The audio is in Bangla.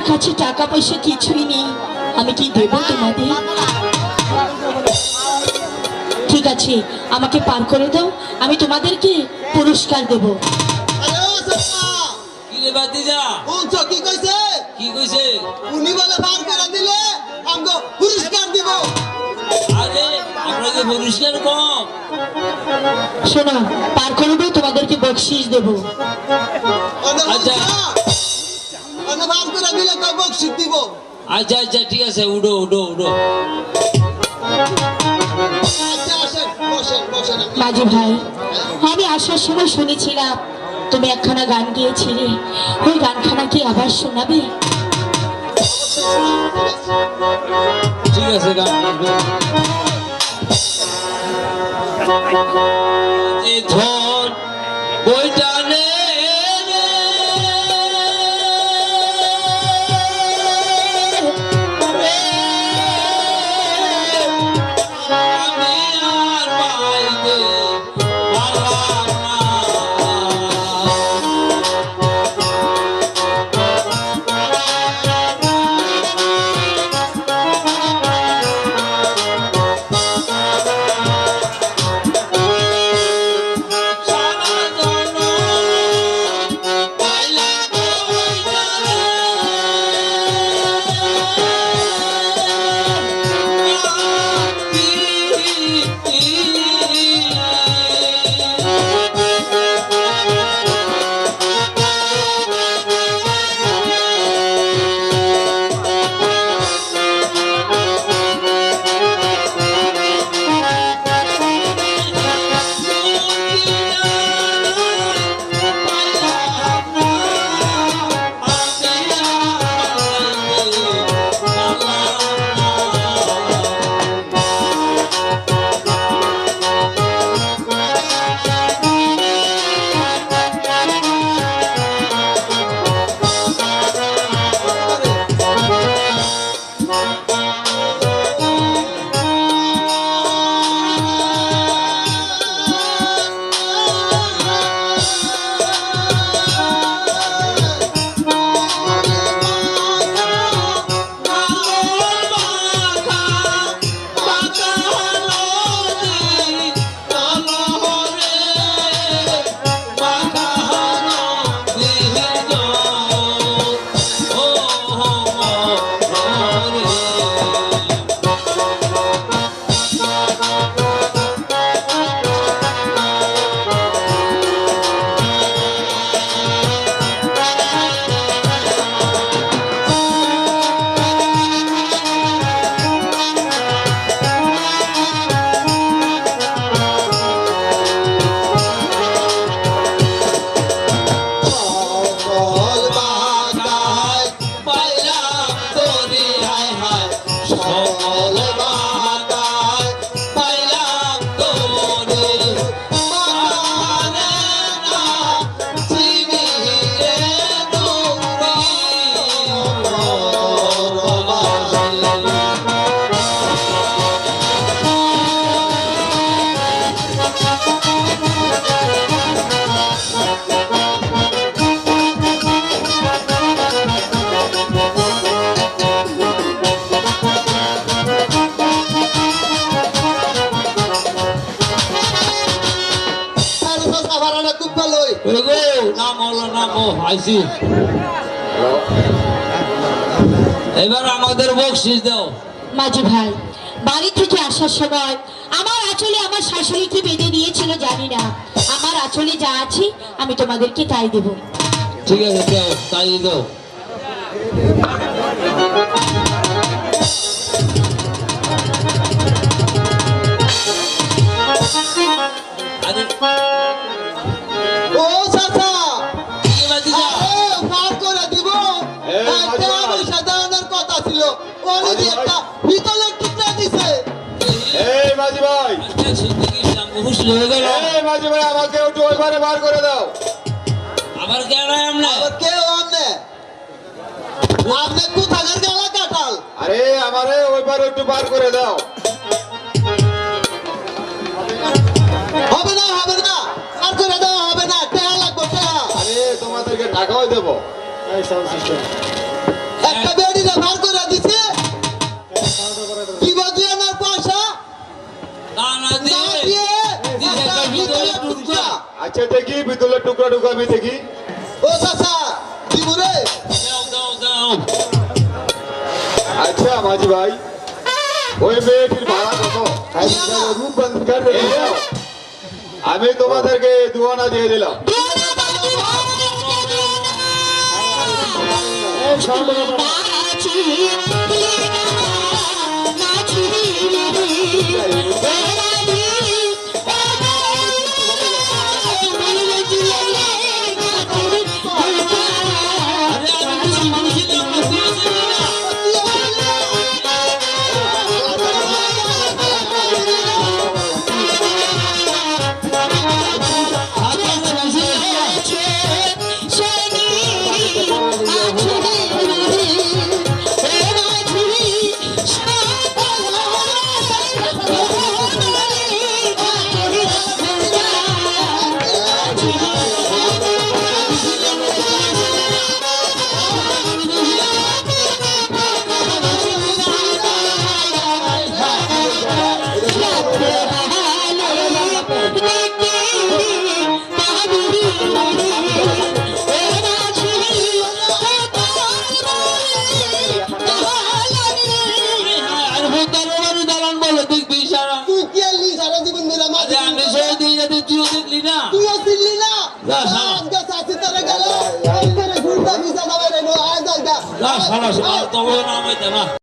আমার কাছে টাকা পয়সা কিছুই নেই আমি কি দেবো তোমাদের? ঠিক আছে আমাকে পার করে দাও আমি তোমাদেরকে পুরস্কার দেব। শোনো পার করে দাও তোমাদেরকে বকশিস দেবো। আচ্ছা। পার করে দিলে তো বকশিস দিব। আচ্ছা আচ্ছা ঠিক আছে উডো উডো উডো আচ্ছা। মাঝে ভাই আমি আসার সময় শুনেছিলাম তুমি একখানা গান গিয়েছিলে। ওই গানখানা কি আবার শোনাবে? ঠিক আছে গান ধন বইটা নে। খুব ভালোই আইসি এবার আমাদের বকশিস দাও। মাঝে ভাই বাড়ি থেকে আসার সময় আমার আঁচলে আমার শাশুড়ি কি বেঁধে দিয়েছিল জানি না। আমার আঁচলে যা আছে আমি তোমাদেরকে তাই দেব। ঠিক আছে তাই দাও। হুশ হয়ে গেল। মাঝি ভাই আমাকে একটু ওইবারে বার করে দাও। আবার কেন আমরা আবার কেউ আমনে আপনি কোথাকার গালা কাটাল আরে আমারে ওইবারে একটু বার করে দাও। হবে না হবে না। আর করে দেওয়া হবে না। টেহা লাগবে টেহা। আরে তোমাদেরকে টাকাও দেবো। একটা আচ্ছা দেখি পিতলের টুকরা টুকরা আমি দেখি। ও চাচা কি বলে? দাও দাও দাও আচ্ছা মাঝি ভাই। ওই মেয়েটির ভাড়া কত? রূপ বন্ধকার রেখে দাও। আমি তোমাদেরকে দুয়ানা দিয়ে দিলাম। আরে না? তুইও চিনলি না। আজকে চাচি তারে গেল। ঘুরতে ভিসা দাবাই রে সারা সারা তবে না আমি না